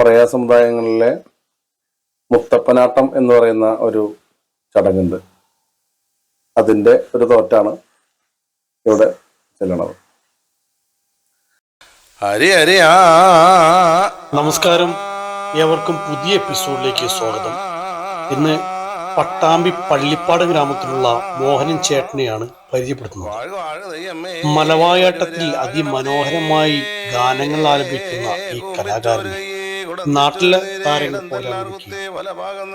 പറയാ സമുദായങ്ങളിലെ മുത്തപ്പനാട്ടം എന്ന് പറയുന്ന ഒരു ചടങ്ങുണ്ട്. അതിന്റെ ഒരു തോറ്റാണ് ഇവിടെ ചെല്ലണത്. ഹരി ഹരി ആ. നമസ്കാരം. ഏവർക്കും പുതിയ എപ്പിസോഡിലേക്ക് സ്വാഗതം. ഇന്ന് പട്ടാമ്പി പള്ളിപ്പാട് ഗ്രാമത്തിലുള്ള മോഹനൻ ചേട്ടനെയാണ് പരിചയപ്പെടുത്തുന്നത്. മലവായാട്ടത്തിൽ അതിമനോഹരമായി ഗാനങ്ങൾ ആലപിക്കുന്ന ഈ കലാകാരനെ നാട്ടിലെ താരങ്ങൾ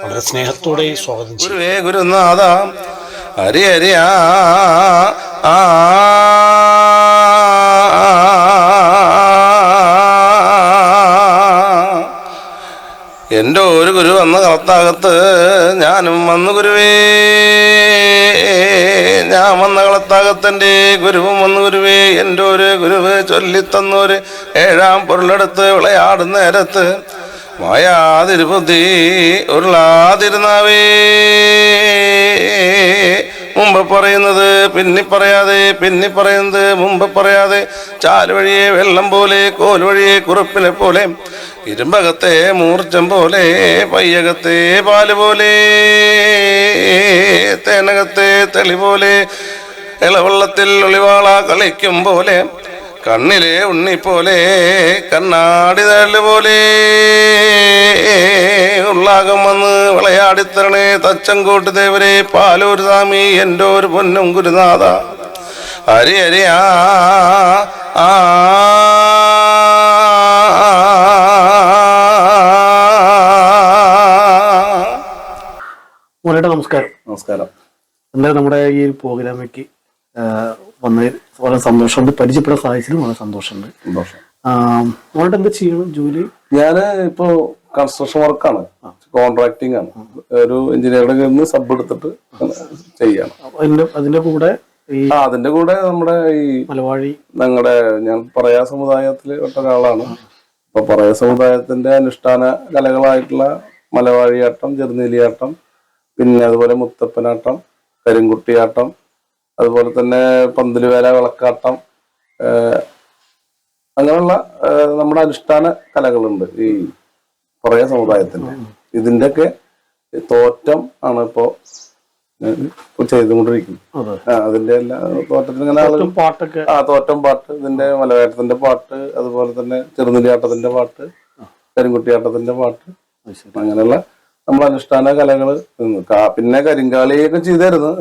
വളരെ സ്നേഹത്തോടെ സ്വാഗതം ഗുരുവേ ഗുരുനാഥ ഹരി ഹരി ആ ആ എന്റെ ഒരു ഗുരു വന്ന കളത്താകത്ത് ഞാനും വന്നു ഗുരുവേ. ഞാൻ വന്ന കളത്താകത്തന്റെ ഗുരുവും വന്നു ഗുരുവേ. എന്റെ ഒരു ഗുരുവ് ചൊല്ലിത്തന്നൊരു ഏഴാം പൊരുളെടുത്ത് വിളയാടുന്ന നേരത്ത് മായാതിരുബുദ്ധി ഉരുളാതിരുന്നാവേ. മുമ്പ് പറയുന്നത് പിന്നി പറയാതെ പിന്നി പറയുന്നത് മുമ്പ് പറയാതെ. ചാൽ വഴിയെ വെള്ളം പോലെ കോൽ വഴിയെ കുറുപ്പിനെ പോലെ ഇരുമ്പകത്തെ മൂർച്ചം പോലെ പയ്യകത്തെ പാൽ പോലെ തേനകത്തെ തെളി പോലെ ഇളവെള്ളത്തിൽ ഒളിവാള കളിക്കും പോലെ കണ്ണിലെ ഉണ്ണിപ്പോലെ പോലെ കണ്ണാടി തള്ളു പോലെ ഉള്ളാകം വന്ന് വിളയാടിത്തരണേ തച്ചങ്കോട്ട് ദേവരെ പാലൂർ സ്വാമി എന്റെ ഒരു പൊന്നും ഗുരുനാഥ. ഹരി ഹരി ആ ആ നമസ്കാരം. നമസ്കാരം. എന്തായാലും നമ്മുടെ ഈ പ്രോഗ്രാമിലേക്ക് വന്നതിൽ വളരെ സന്തോഷമുണ്ട് പരിചയപ്പെടാൻ സാധിച്ചതിലും വളരെ സന്തോഷമുണ്ട് സന്തോഷം മോനേട്ട എന്താ ചെയ്യണം ജോലി? ഞാൻ ഇപ്പോ കൺസ്ട്രക്ഷൻ വർക്കാണ് കോൺട്രാക്ടിങ് ആണ്. ഒരു എഞ്ചിനീയറുടെ കയ്യിൽ നിന്ന് സബ് എടുത്തിട്ട് ചെയ്യാണ്. അതിന്റെ കൂടെ ആ അതിന്റെ കൂടെ നമ്മുടെ ഈ മലവാഴി. ഞങ്ങളുടെ ഞാൻ പറയാ സമുദായത്തിൽ പെട്ട ഒരാളാണ്. അപ്പൊ പറയാ സമുദായത്തിന്റെ അനുഷ്ഠാന കലകളായിട്ടുള്ള മലവാഴിയാട്ടം ചെറുനീലിയാട്ടം പിന്നെ അതുപോലെ മുത്തപ്പനാട്ടം കരിങ്കുട്ടിയാട്ടം അതുപോലെ തന്നെ പന്തലുവേല വിളക്കാട്ടം അങ്ങനെയുള്ള നമ്മുടെ അനുഷ്ഠാന കലകളുണ്ട് ഈ പറയാ സമുദായത്തിന്റെ ഇതിന്റെയൊക്കെ തോറ്റം ആണ് ഇപ്പോ ചെയ്തുകൊണ്ടിരിക്കുന്നത്. അതിന്റെ എല്ലാ തോറ്റത്തിന് ഇങ്ങനെ ആളുകൾ മൊത്തം പാട്ടൊക്കെ ആ തോറ്റം പാട്ട് ഇതിന്റെ മലയാളത്തിന്റെ പാട്ട് അതുപോലെ തന്നെ ചെറുനിലിയാട്ടത്തിന്റെ പാട്ട് കരിങ്കുട്ടിയാട്ടത്തിന്റെ പാട്ട് അങ്ങനെയുള്ള നമ്മുടെ അനുഷ്ഠാന കലകൾ പിന്നെ കരിങ്കാളിയൊക്കെ ചെയ്തായിരുന്നു.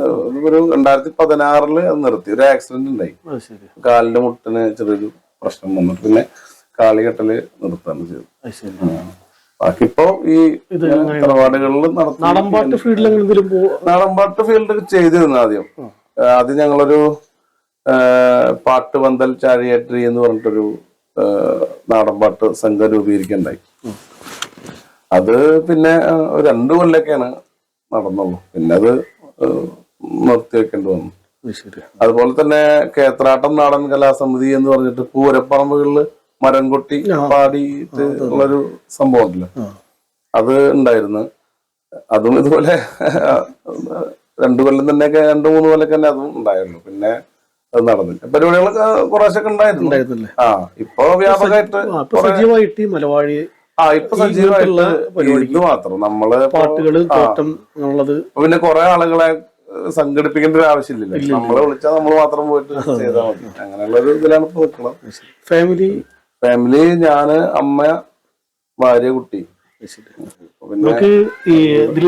ഒരു രണ്ടായിരത്തി പതിനാറിൽ അത് നിർത്തി. ഒരു ആക്സിഡന്റ് ഉണ്ടായി. കാലിന്റെ മുട്ടിന് ചെറിയൊരു പ്രശ്നം വന്നിട്ട് പിന്നെ കാളികെട്ടൽ നിർത്താണ് ചെയ്തത് ബാക്കിപ്പോ ഈ തറവാടുകളിൽ നാടമ്പാട്ട് ഫീൽഡിൽ ഫീൽഡ് ചെയ്തിരുന്നു ആദ്യം. ആദ്യം ഞങ്ങളൊരു പാട്ട് പന്തൽ ചാഴിയേറ്ററി എന്ന് പറഞ്ഞിട്ടൊരു നാടമ്പാട്ട് നാടൻപാട്ട് സംഘം രൂപീകരിക്കണ്ടായി അത് പിന്നെ രണ്ട് കൊല്ലൊക്കെയാണ് നടന്നുള്ളൂ. പിന്നെ അത് നിർത്തി വെക്കേണ്ടി വന്നു. അത് അതുപോലെ തന്നെ കേത്രാട്ടം നാടൻ കലാസമിതി എന്ന് പറഞ്ഞിട്ട് പൂരപ്പറമ്പുകളിൽ മരം കൊട്ടി പാടിയിട്ട് ഉള്ളൊരു സംഭവം ഉണ്ടല്ലോ. അത് ഉണ്ടായിരുന്നു. അതും ഇതുപോലെ രണ്ടു കൊല്ലം തന്നെയൊക്കെ രണ്ടു മൂന്ന് കൊല്ലൊക്കെ തന്നെ അതും ഉണ്ടായിരുന്നു പിന്നെ അത് നടന്നില്ല. പരിപാടികളൊക്കെ കുറേശ്ശൊക്കെ ഉണ്ടായിരുന്നു. ആ ഇപ്പൊ വ്യാപകമായിട്ട് സജീവമായിട്ട് മലവാഴി ആ ഇപ്പൊ സജീവമായിട്ടുള്ള ഇത് മാത്രം. നമ്മൾ തോട്ടം എന്നുള്ളത് പിന്നെ കുറെ ആളുകളെ സംഘടിപ്പിക്കേണ്ട ഒരു ആവശ്യമില്ലല്ലോ. നമ്മളെ വിളിച്ചാൽ നമ്മൾ മാത്രം പോയിട്ട് ചെയ്താൽ മതി. അങ്ങനെയുള്ള ഒരു ഇതിലാണ് ഇപ്പൊ നിൽക്കുന്നത് ഫാമിലി? ഫാമിലി ഞാൻ അമ്മ ഭാര്യ കുട്ടി. നമുക്ക് ഈ ഇതിൽ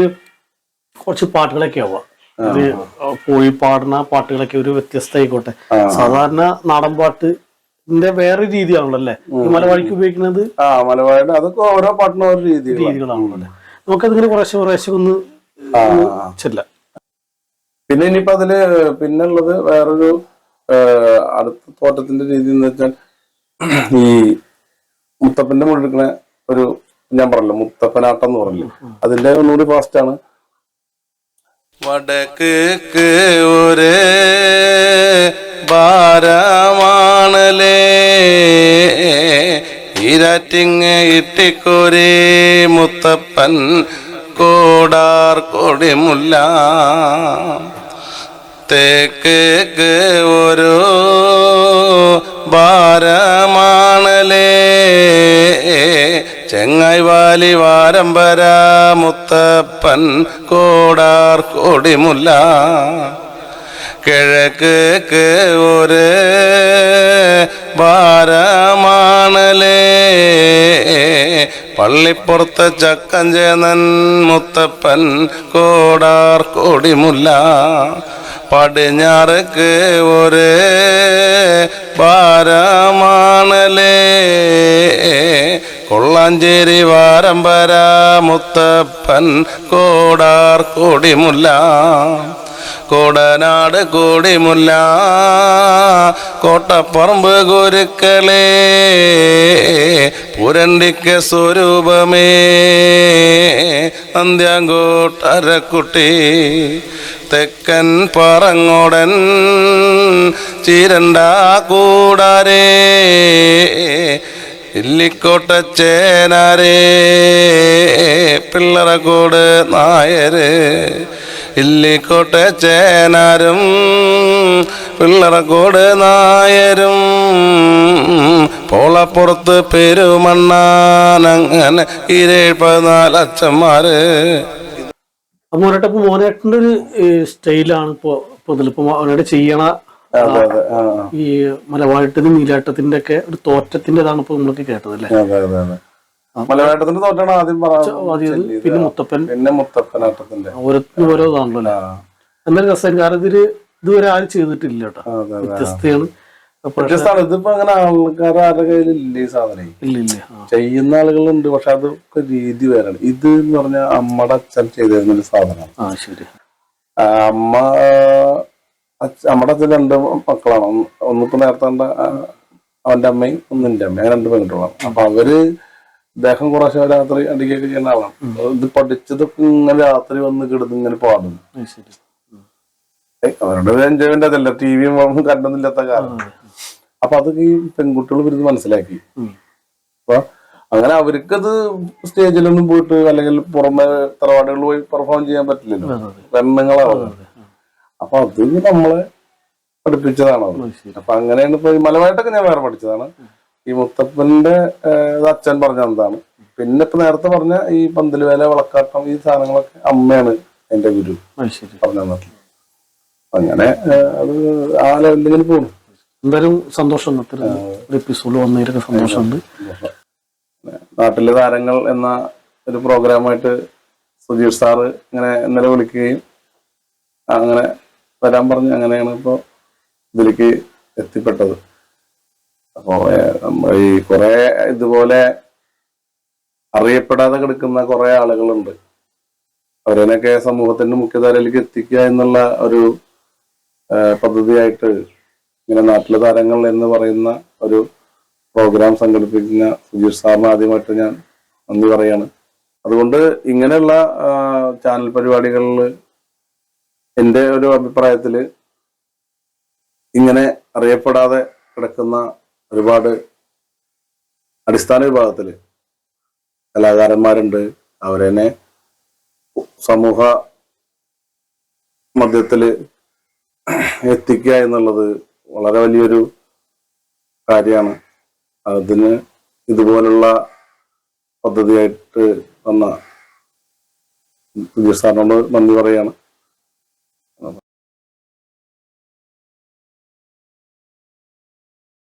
കുറച്ച് പാട്ടുകളൊക്കെ ആവാം. ഇത് പോയി പാടുന്ന പാട്ടുകളൊക്കെ ഒരു വ്യത്യസ്ത ആയിക്കോട്ടെ സാധാരണ നാടൻ പാട്ട് ഇതിന്റെ വേറെ രീതിയാണല്ലോ അല്ലേ ഈ മലവാഴിക്ക് ഉപയോഗിക്കുന്നത്? ആ മലബാറിന്റെ അതൊക്കെ ഓരോ പാട്ടിനും ഓരോ രീതികളാണ്. രീതികളാണല്ലോ അല്ലേ നമുക്കതിങ്ങനെ കുറേശ്ശെ കുറേശ്ശെ ഒന്ന് ചെല്ല. പിന്നെ ഇനിയിപ്പോ അതിൽ പിന്നുള്ളത് വേറൊരു അടുത്ത തോട്ടത്തിന്റെ രീതി എന്ന് വെച്ചാൽ ഈ മുത്തപ്പന്റെ മുഴുക്കണ ഒരു ഞാൻ പറഞ്ഞല്ലോ മുത്തപ്പനാട്ടം എന്ന് പറഞ്ഞില്ലേ. അതിന്റെ ഒന്നുകൂടി ഫാസ്റ്റ് ആണ്. വടക്ക് ഒരു ഭാരമാണലേ ഇരാറ്റിങ് ഇട്ടിക്കോരേ മുത്തപ്പൻ കോടാർ കൊടിമുല്ല. തേക്ക് ഒരു ഭാരമാണലേ. ചെങ്ങായി ആലിവാരംബര മുത്തപ്പൻ കോടാർ കൊടിമുല്ല. കിഴക്ക് ഒരു ഭാരമാണലേ. പള്ളിപ്പുറത്ത് ചക്കഞ്ചേനൻ മുത്തപ്പൻ കോടാർ കൊടിമുല്ല. പടിഞ്ഞാറക്ക് ഒരു ഭാരമാണലേ. കൊള്ളാഞ്ചേരി വാരമ്പര മുത്തപ്പൻ കോടാർ കൊടിമുല്ല. കോടനാട് കോടിമുല്ല. കോട്ടപ്പറമ്പ് ഗുരുക്കളേ പുരണ്ടിക്ക സ്വരൂപമേ. അന്ത്യാങ്കോട്ടരക്കുട്ടി തെക്കൻ പറങ്ങോടൻ ചീരണ്ട കൂടാരേ. ഇല്ലിക്കോട്ട ചേനാരേ പിള്ളറക്കോട് നായര്. ഇല്ലിക്കോട്ട ചേനാരും പിള്ളറക്കോട് നായരും പോളപ്പുറത്ത് പെരുമണ്ണാനങ്ങനെ ഇരേഴ്പതിനാല് അച്ഛന്മാര്. അപ്പൊ മോനേട്ട മോനേട്ടന്റെ ഒരു സ്റ്റൈലാണ് ഇപ്പൊ ഇപ്പൊ ഇതിലിപ്പോ അവനോട് ചെയ്യണ ഈ മലവാഴത്തിനും നീലാട്ടത്തിന്റെ ഒക്കെ ഒരു തോറ്റത്തിന്റെതാണ് ഇപ്പൊ നമ്മളൊക്കെ കേട്ടത് അല്ലേ അതെ അതെ അതെ. മലയാളത്തിന്റെ തോറ്റാണ് ആദ്യം പറഞ്ഞത് പിന്നെ മുത്തപ്പൻ. പിന്നെ മുത്തപ്പനാട്ടത്തിന്റെ ഓരോരുത്തരും ഓരോ ഇതാണല്ലോ എന്നൊരു രസം കാരണം ഇതിൽ ഇതുവരെ ആരും ചെയ്തിട്ടില്ല കേട്ടോ. വ്യത്യസ്തയാണ്. വ്യത്യസ്തമാണ്. ഇതിപ്പോ അങ്ങനെ ആൾക്കാർ ആരുടെ കയ്യിൽ ഇല്ല ഈ സാധനം. ഇല്ല ചെയ്യുന്ന ആളുകളുണ്ട് പക്ഷെ അതൊക്കെ രീതി വേറെയാണ്. ഇത് എന്ന് പറഞ്ഞാൽ അമ്മയുടെ അച്ഛൻ ചെയ്തിരുന്ന ഒരു സാധനമാണ്. അമ്മ അമ്മടെ അമ്മയുടെ അച്ഛൻ രണ്ട് മക്കളാണ്. ഒന്ന് ഒന്നിപ്പോ നേരത്തെ അവന്റെ അമ്മയും ഒന്നിന്റെ അമ്മയും. അങ്ങനെ രണ്ട് പെൺകുട്ടികളാണ്. അപ്പൊ അവർ ദേഹം കുറച്ച് രാത്രി അടിക്കുകയൊക്കെ ചെയ്യുന്ന ആളാണ് ഇത് പഠിച്ചതൊക്കെ ഇങ്ങനെ രാത്രി വന്ന് കിടന്ന് ഇങ്ങനെ പാടും. ആ, ശരി. ഏയ് അവരുടെ എൻജോയ്മെന്റ് അതല്ല. ടി വിയും കറണ്ടൊന്നും ഇല്ലാത്ത കാലം. അപ്പൊ അതൊക്കെ ഈ പെൺകുട്ടികൾ ഇവരിത് മനസ്സിലാക്കി. അപ്പൊ അങ്ങനെ അവർക്കത് സ്റ്റേജിലൊന്നും പോയിട്ട് അല്ലെങ്കിൽ പുറമെ തറവാടുകളിൽ പോയി പെർഫോം ചെയ്യാൻ പറ്റില്ലല്ലോ. പെണ്ണുങ്ങളാണ്. അപ്പൊ അത് നമ്മളെ പഠിപ്പിച്ചതാണ് അപ്പൊ അങ്ങനെയാണ് ഇപ്പൊ മലവായിട്ടൊക്കെ ഞാൻ വേറെ പഠിച്ചതാണ്. ഈ മുത്തപ്പന്റെ അച്ഛൻ പറഞ്ഞ എന്താണ് പിന്നെ ഇപ്പൊ നേരത്തെ പറഞ്ഞ ഈ പന്തൽ വേല വളക്കാട്ടം ഈ സാധനങ്ങളൊക്കെ അമ്മയാണ് എന്റെ ഗുരു പറഞ്ഞു തന്നിട്ടുള്ളത്. അങ്ങനെ അത് ആ ലെവലിൽ പോകുന്നു. എന്തായാലും സന്തോഷം എപ്പിസോഡ് വന്നതിലൊക്കെ സന്തോഷമുണ്ട്. നാട്ടിലെ താരങ്ങൾ എന്ന ഒരു പ്രോഗ്രാമായിട്ട് സുധീർ സാറ് ഇങ്ങനെ ഇന്നലെ വിളിക്കുകയും അങ്ങനെ വരാൻ പറഞ്ഞ് അങ്ങനെയാണ് ഇപ്പോ ഇതിലേക്ക് എത്തിപ്പെട്ടത്. അപ്പോ നമ്മൾ നമ്മ ഈ കുറെ ഇതുപോലെ അറിയപ്പെടാതെ കിടക്കുന്ന കുറെ ആളുകളുണ്ട്. അവരനൊക്കെ സമൂഹത്തിന്റെ മുഖ്യധാരയിലേക്ക് എത്തിക്കുക എന്നുള്ള ഒരു പദ്ധതിയായിട്ട് ഇങ്ങനെ നാട്ടിലെ താരങ്ങൾ എന്ന് പറയുന്ന ഒരു പ്രോഗ്രാം സംഘടിപ്പിക്കുന്ന സുജീഷ് സാറിന് ആദ്യമായിട്ട് ഞാൻ നന്ദി പറയാണ്. അതുകൊണ്ട് ഇങ്ങനെയുള്ള ചാനൽ പരിപാടികളിൽ എന്റെ ഒരു അഭിപ്രായത്തിൽ ഇങ്ങനെ അറിയപ്പെടാതെ കിടക്കുന്ന ഒരുപാട് അടിസ്ഥാന വിഭാഗത്തിൽ കലാകാരന്മാരുണ്ട്. അവരെന്നെ സമൂഹ മധ്യത്തിൽ എത്തിക്കുക എന്നുള്ളത് വളരെ വലിയൊരു കാര്യമാണ്. അതിന് ഇതുപോലുള്ള പദ്ധതിയായിട്ട് വന്ന സാറിനോട് നന്ദി പറയാണ്